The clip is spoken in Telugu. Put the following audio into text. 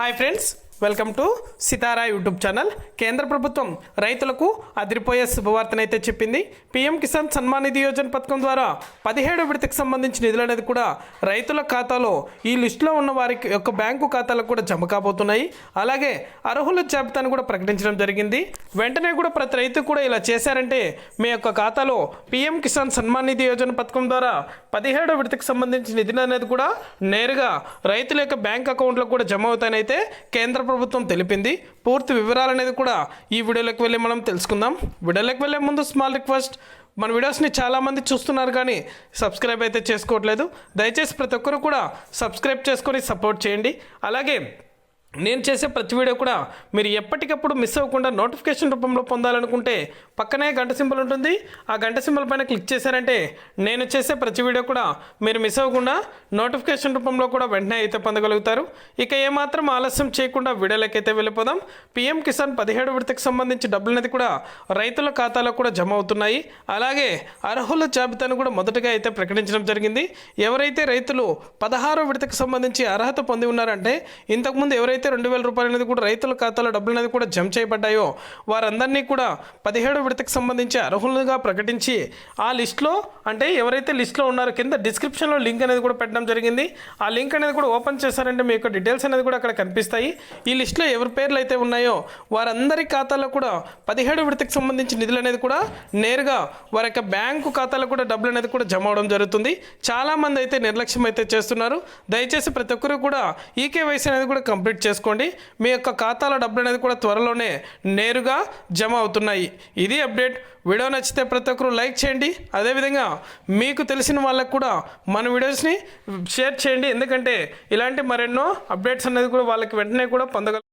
Hi friends welcome to Sitara YouTube channel. కేంద్ర ప్రభుత్వం రైతులకు అదిరిపోయే శుభవార్తనైతే చెప్పింది. పీఎం కిసాన్ సన్మాన్ నిధి యోజన పథకం ద్వారా పదిహేడు విడతకు సంబంధించిన నిధులు అనేది కూడా రైతుల ఖాతాలో ఈ లిస్టులో ఉన్న వారికి యొక్క బ్యాంకు ఖాతాలకు కూడా జమ కాబోతున్నాయి. అలాగే అర్హుల జాబితాను కూడా ప్రకటించడం జరిగింది. వెంటనే కూడా ప్రతి రైతు కూడా ఇలా చేశారంటే మీ యొక్క ఖాతాలో పీఎం కిసాన్ సన్మాన్ నిధి యోజన పథకం ద్వారా పదిహేడో విడతకు సంబంధించిన నిధులు అనేది కూడా నేరుగా రైతుల యొక్క బ్యాంక్ అకౌంట్లో కూడా జమ అవుతాయనైతే కేంద్ర ప్రభుత్వం తెలిపింది. పూర్తి వివరాలు అనేది కూడా ఈ వీడియోలోకి వెళ్ళి మనం తెలుసుకుందాం. వీడియోలోకి వెళ్ళే ముందు స్మాల్ రిక్వెస్ట్ మన వీడియోస్ని చాలామంది చూస్తున్నారు కానీ సబ్స్క్రైబ్ అయితే చేసుకోవట్లేదు. దయచేసి ప్రతి ఒక్కరు కూడా సబ్స్క్రైబ్ చేసుకొని సపోర్ట్ చేయండి. అలాగే నేను చేసే ప్రతి వీడియో కూడా మీరు ఎప్పటికప్పుడు మిస్ అవ్వకుండా నోటిఫికేషన్ రూపంలో పొందాలనుకుంటే పక్కనే గంట సింబల్ ఉంటుంది. ఆ గంట సింబల్ పైన క్లిక్ చేశారంటే నేను చేసే ప్రతి వీడియో కూడా మీరు మిస్ అవ్వకుండా నోటిఫికేషన్ రూపంలో కూడా వెంటనే అయితే పొందగలుగుతారు. ఇక ఏమాత్రం ఆలస్యం చేయకుండా వీడియోలోకి వెళ్ళిపోదాం. పీఎం కిసాన్ పదిహేడు విడతకు సంబంధించి డబ్బులనేది కూడా రైతుల ఖాతాలో కూడా జమ అవుతున్నాయి. అలాగే అర్హుల జాబితాను కూడా మొదటగా అయితే ప్రకటించడం జరిగింది. ఎవరైతే రైతులు పదహారో విడతకు సంబంధించి అర్హత పొంది ఉన్నారంటే ఇంతకుముందు ఎవరైతే రెండు వేల రూపాయలు అనేది కూడా రైతుల ఖాతాలో డబ్బులు అనేది కూడా జమ చేయబడ్డాయో వారందరినీ కూడా పదిహేడు విడతకు సంబంధించి అర్హులుగా ప్రకటించి ఆ లిస్ట్లో అంటే ఎవరైతే లిస్ట్లో ఉన్నారో కింద డిస్క్రిప్షన్లో లింక్ అనేది కూడా పెట్టడం జరిగింది. ఆ లింక్ అనేది కూడా ఓపెన్ చేశారంటే మీ యొక్క డీటెయిల్స్ అనేది కూడా అక్కడ కనిపిస్తాయి. ఈ లిస్ట్లో ఎవరి పేర్లు అయితే ఉన్నాయో వారందరి ఖాతాలో కూడా పదిహేడు విడతకు సంబంధించి నిధులు అనేది కూడా నేరుగా వారి యొక్క బ్యాంకు ఖాతాలో కూడా డబ్బులు అనేది కూడా జమ అవడం జరుగుతుంది. చాలామంది అయితే నిర్లక్ష్యం అయితే చేస్తున్నారు. దయచేసి ప్రతి ఒక్కరు కూడా ఈకేవైసీ అనేది కూడా కంప్లీట్ చేస్తారు చేసుకోండి. మీ యొక్క ఖాతాలో డబ్బులు అనేది కూడా త్వరలోనే నేరుగా జమ అవుతున్నాయి. ఇది అప్డేట్. వీడియో నచ్చితే ప్రతి ఒక్కరు లైక్ చేయండి. అదేవిధంగా మీకు తెలిసిన వాళ్ళకు కూడా మన వీడియోస్ని షేర్ చేయండి. ఎందుకంటే ఇలాంటి మరెన్నో అప్డేట్స్ అనేది కూడా వాళ్ళకి వెంటనే కూడా పొందగల